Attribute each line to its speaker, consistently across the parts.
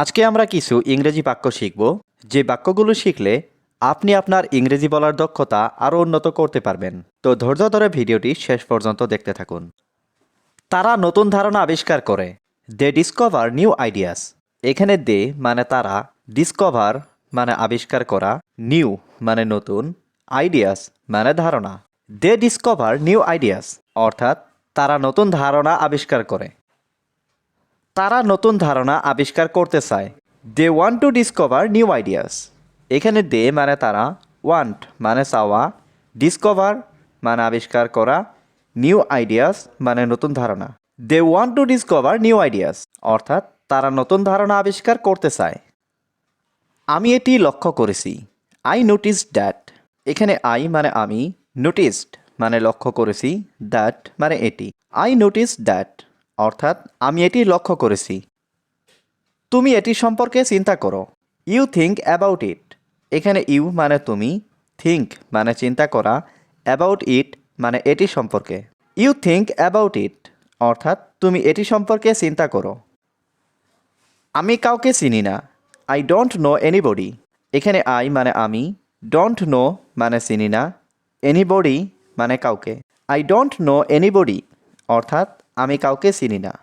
Speaker 1: আজকে আমরা কিছু ইংরেজি বাক্য শিখব, যে বাক্যগুলো শিখলে আপনি আপনার ইংরেজি বলার দক্ষতা আরও উন্নত করতে পারবেন। তো ধৈর্য ধরে ভিডিওটি শেষ পর্যন্ত দেখতে থাকুন। তারা নতুন ধারণা আবিষ্কার করে। দে ডিসকভার নিউ আইডিয়াস এখানে দে মানে তারা ডিসকভার মানে আবিষ্কার করা নিউ মানে নতুন আইডিয়াস মানে ধারণা। দে ডিসকভার নিউ আইডিয়াস অর্থাৎ তারা নতুন ধারণা আবিষ্কার করে। তারা নতুন ধারণা আবিষ্কার করতে চায়। They want to discover new ideas এখানে দে মানে তারা ওয়ান্ট মানে চাওয়া ডিসকভার মানে আবিষ্কার করা নিউ আইডিয়াস মানে নতুন ধারণা। They want to discover new ideas অর্থাৎ তারা নতুন ধারণা আবিষ্কার করতে চায়। আমি এটি লক্ষ্য করেছি। আই নোটিস দ্যাট এখানে আই মানে আমি নোটিসড মানে লক্ষ্য করেছি দ্যাট মানে এটি। আই নোটিস দ্যাট অর্থাৎ আমি এটি লক্ষ্য করেছি। তুমি এটি সম্পর্কে চিন্তা করো। ইউ থিঙ্ক অ্যাবাউট ইট এখানে ইউ মানে তুমি থিঙ্ক মানে চিন্তা করা অ্যাবাউট ইট মানে এটি সম্পর্কে। ইউ থিঙ্ক অ্যাবাউট ইট অর্থাৎ তুমি এটি সম্পর্কে চিন্তা করো। আমি কাউকে চিনি না। আই ডোন্ট নো এনিবডি এখানে আই মানে আমি ডোন্ট নো মানে চিনি না। এনিবডি মানে কাউকে। আই ডোন্ট নো এনিবডি অর্থাৎ আমি কাউকে চিনি না।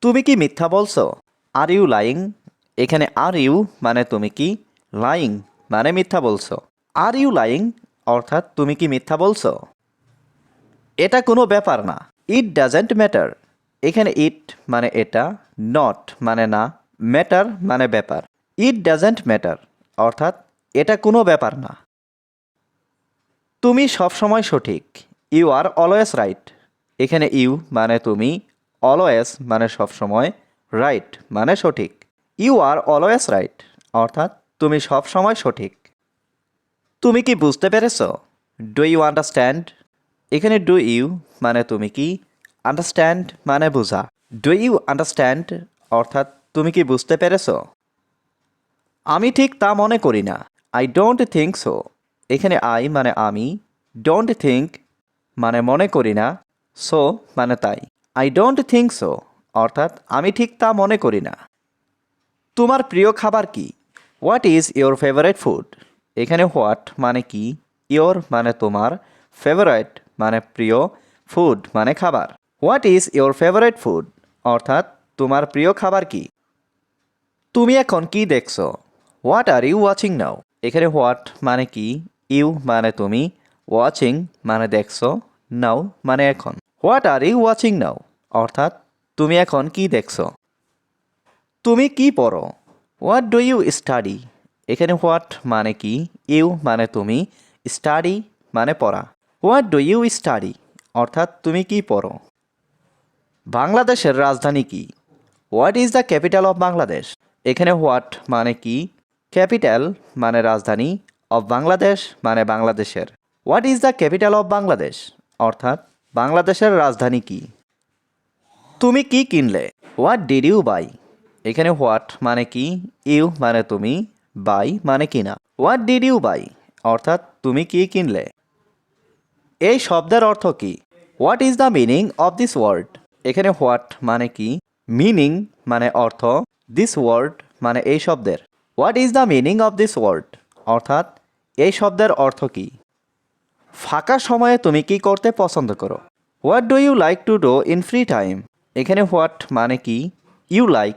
Speaker 1: তুমি কি মিথ্যা বলছো? আর ইউ লাইং এখানে আর ইউ মানে তুমি কি? লাইং মানে মিথ্যা বলছো। আর ইউ লাইং অর্থাৎ তুমি কি মিথ্যা বলছো? এটা কোনো ব্যাপার না। ইট ডাজেন্ট ম্যাটার এখানে ইট মানে এটা নট মানে না ম্যাটার মানে ব্যাপার। ইট ডাজেন্ট ম্যাটার অর্থাৎ এটা কোনো ব্যাপার না। তুমি সবসময় সঠিক। ইউ আর অলওয়েজ রাইট এখানে ইউ মানে তুমি অলওয়েজ মানে সবসময় রাইট মানে সঠিক। ইউ আর অলওয়েজ রাইট অর্থাৎ তুমি সবসময় সঠিক। তুমি কি বুঝতে পেরেছ? ডু ইউ আন্ডারস্ট্যান্ড এখানে ডু ইউ মানে তুমি কি? আন্ডারস্ট্যান্ড মানে বোঝা। ডু ইউ আন্ডারস্ট্যান্ড অর্থাৎ তুমি কি বুঝতে পেরেছ? আমি ঠিক তা মনে করি না। আই ডোন্ট থিঙ্ক সো এখানে আই মানে আমি ডোন্ট থিঙ্ক মানে মনে করি না। সো মানে তাই। আই ডোন্ট থিঙ্ক সো অর্থাৎ আমি ঠিক তা মনে করি না। তোমার প্রিয় খাবার কি? What is your favourite food এখানে হোয়াট মানে কি? ইয়োর মানে তোমার। ফেভারেট মানে প্রিয়। ফুড মানে খাবার। What is your favourite food অর্থাৎ তোমার প্রিয় খাবার কি? তুমি এখন কি দেখছ? What are you watching now এখানে হোয়াট মানে কি? ইউ মানে তুমি। ওয়াচিং মানে দেখছ। নাও মানে এখন। What are you watching now অর্থাৎ, তুমি এখন কি দেখছ? তুমি কি পড়ো? হোয়াট ডু ইউ স্টাডি এখানে হোয়াট মানে কি? ইউ মানে তুমি। স্টাডি মানে পড়া। হোয়াট ডু ইউ স্টাডি অর্থাৎ, তুমি কি পড়ো? বাংলাদেশের রাজধানী কি? What is the capital of Bangladesh এখানে হোয়াট মানে কি? ক্যাপিটাল মানে রাজধানী। অফ বাংলাদেশ মানে বাংলাদেশের। What is the capital of Bangladesh অর্থাৎ বাংলাদেশের রাজধানী কি? তুমি কি কিনলে? হোয়াট ডিড ইউ বাই এখানে হোয়াট মানে কি? ইউ মানে তুমি বাই মানে কিনা। হোয়াট ডিড ইউ বাই অর্থাৎ তুমি কি কিনলে? এই শব্দের অর্থ কি? What is the meaning of this word এখানে হোয়াট মানে কি? মিনিং মানে অর্থ দিস ওয়ার্ড মানে এই শব্দের। What is the meaning of this word অর্থাৎ এই শব্দের অর্থ কি? ফাঁকা সময়ে তুমি কি করতে পছন্দ করো? What do you like to do in free time এখানে হোয়াট মানে কি? ইউ লাইক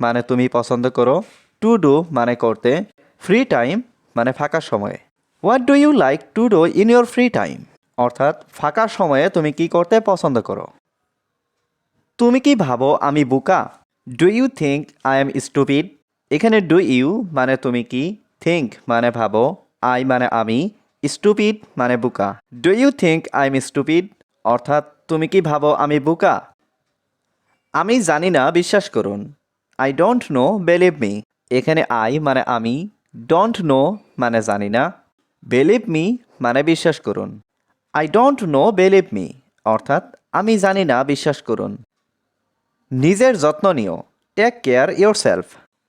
Speaker 1: মানে তুমি পছন্দ করো। টু ডু মানে করতে। ফ্রি টাইম মানে ফাঁকা সময়ে। What do you like to do in your free time অর্থাৎ ফাঁকা সময়ে তুমি কি করতে পছন্দ করো? তুমি কি ভাবো আমি বোকা? Do you think I am stupid এখানে ডু ইউ মানে তুমি কি? থিঙ্ক মানে ভাবো। আই মানে আমি। স্টুপিড মানে বোকা। Do you think I am stupid অর্থাৎ, তুমি কি ভাবো আমি বোকা? আমি জানি না, বিশ্বাস করুন। I don't know believe me এখানে আই মানে আমি ডোন্ট নো মানে জানি না। বিলিভ মি মানে বিশ্বাস করুন। I don't know believe me অর্থাৎ, আমি জানি না, বিশ্বাস করুন। নিজের যত্ন নিও। টেক কেয়ার ইয়োর সেলফ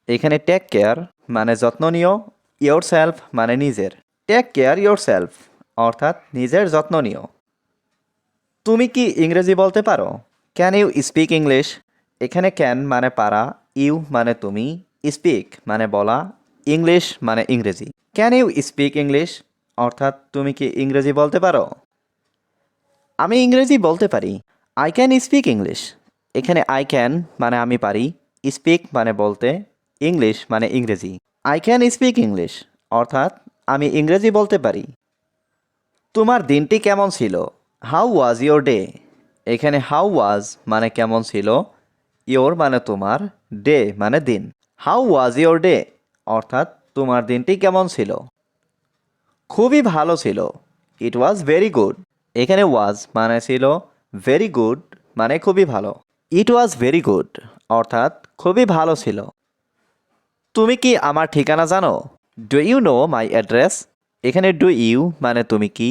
Speaker 1: এখানে টেক কেয়ার মানে যত্ন নিও। ইয়োর সেলফ মানে নিজের। টেক কেয়ার ইয়োর সেলফ অর্থাৎ নিজের যত্ন নিও। তুমি কি ইংরেজি বলতে পারো? ক্যান ইউ স্পিক ইংলিশ এখানে ক্যান মানে পারা ইউ মানে তুমি স্পিক মানে বলা ইংলিশ মানে ইংরেজি। ক্যান ইউ স্পিক ইংলিশ অর্থাৎ তুমি কি ইংরেজি বলতে পারো? আমি ইংরেজি বলতে পারি। আই ক্যান স্পিক ইংলিশ এখানে আই ক্যান মানে আমি পারি স্পিক মানে বলতে ইংলিশ মানে ইংরেজি। আই ক্যান স্পিক ইংলিশ অর্থাৎ আমি ইংরেজি বলতে পারি। তোমার দিনটি কেমন ছিল? হাউ ওয়াজ ইয়োর ডে এখানে হাউ ওয়াজ মানে কেমন ছিল? ইয়োর মানে তোমার ডে মানে দিন। হাউ ওয়াজ ইয়োর ডে অর্থাৎ তোমার দিনটি কেমন ছিল? খুবই ভালো ছিল। ইট ওয়াজ ভেরি গুড এখানে ওয়াজ মানে ছিল ভেরি গুড মানে খুবই ভালো। ইট ওয়াজ ভেরি গুড অর্থাৎ খুবই ভালো ছিল। তুমি কি আমার ঠিকানা জানো? Do you know my address এখানে ডু ইউ মানে তুমি কি?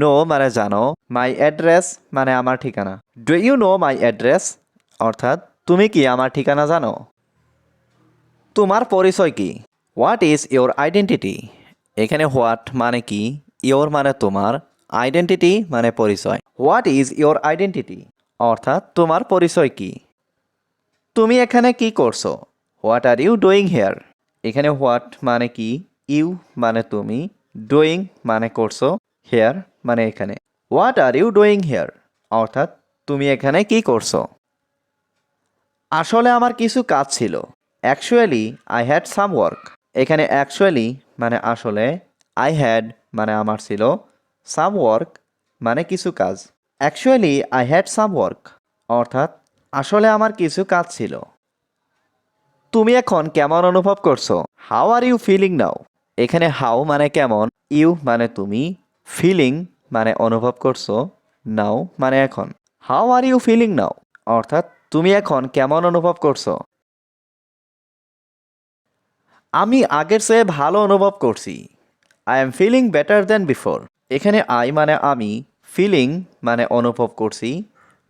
Speaker 1: নো মানে জানো। মাই অ্যাড্রেস মানে আমার ঠিকানা। Do you know my address অর্থাৎ, তুমি কি আমার ঠিকানা জানো? তোমার পরিচয় কি? হোয়াট ইজ ইয়োর আইডেন্টিটি এখানে হোয়াট মানে কি? ইয়োর মানে তোমার। আইডেন্টিটি মানে পরিচয়। হোয়াট ইজ ইয়োর আইডেন্টিটি অর্থাৎ, তোমার পরিচয় কি? তুমি এখানে কি করছ? What are you doing here এখানে হোয়াট মানে কি? ইউ মানে তুমি ডুইং মানে করছ হেয়ার মানে এখানে। What are you doing here অর্থাৎ তুমি এখানে কি করছ? আসলে আমার কিছু কাজ ছিল। Actually I had some work এখানে অ্যাকচুয়ালি মানে আসলে আই হ্যাড মানে আমার ছিল। সাম ওয়ার্ক মানে কিছু কাজ। Actually I had some work অর্থাৎ আসলে আমার কিছু কাজ ছিল। তুমি এখন কেমন অনুভব করছ? How are you feeling now এখানে হাউ মানে কেমন ইউ মানে তুমি ফিলিং মানে অনুভব করছ নাও মানে এখন। How are you feeling now অর্থাৎ তুমি এখন কেমন অনুভব করছ? আমি আগের চেয়ে ভালো অনুভব করছি। I am feeling better than before এখানে আই মানে আমি ফিলিং মানে অনুভব করছি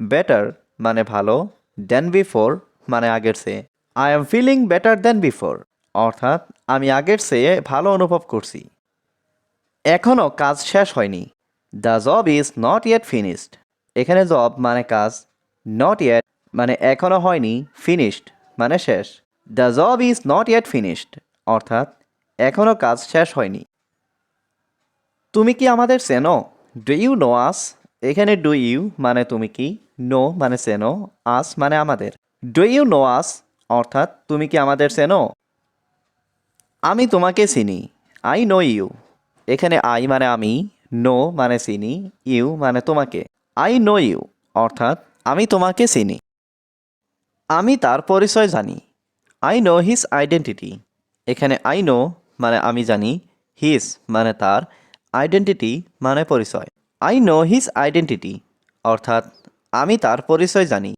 Speaker 1: বেটার মানে ভালো দেন বিফোর মানে আগের চেয়ে। I am feeling better than before অর্থাৎ, আমি আগের চেয়ে ভালো অনুভব করছি। এখনও কাজ শেষ হয়নি। The job is not yet finished এখানে জব মানে কাজ নট ইয়েট মানে এখনও হয়নি ফিনিশড মানে শেষ। The job is not yet finished অর্থাৎ, এখনও কাজ শেষ হয়নি। তুমি কি আমাদের চেনো? ডু ইউ নো আস এখানে ডু ইউ মানে তুমি কি? নো মানে চেনো আস মানে আমাদের। ডু ইউ নো আস অর্থাৎ তুমি কি আমাদের চেনো? আমি তোমাকে চিনি। আই নো ইউ এখানে আই মানে আমি নো মানে চিনি ইউ মানে তোমাকে। আই নো ইউ অর্থাৎ আমি তোমাকে চিনি। আমি তার পরিচয় জানি। আই নো হিজ আইডেন্টিটি এখানে আই নো মানে আমি জানি হিজ মানে তার আইডেন্টিটি মানে পরিচয়। আই নো হিজ আইডেন্টিটি অর্থাৎ আমি তার পরিচয় জানি।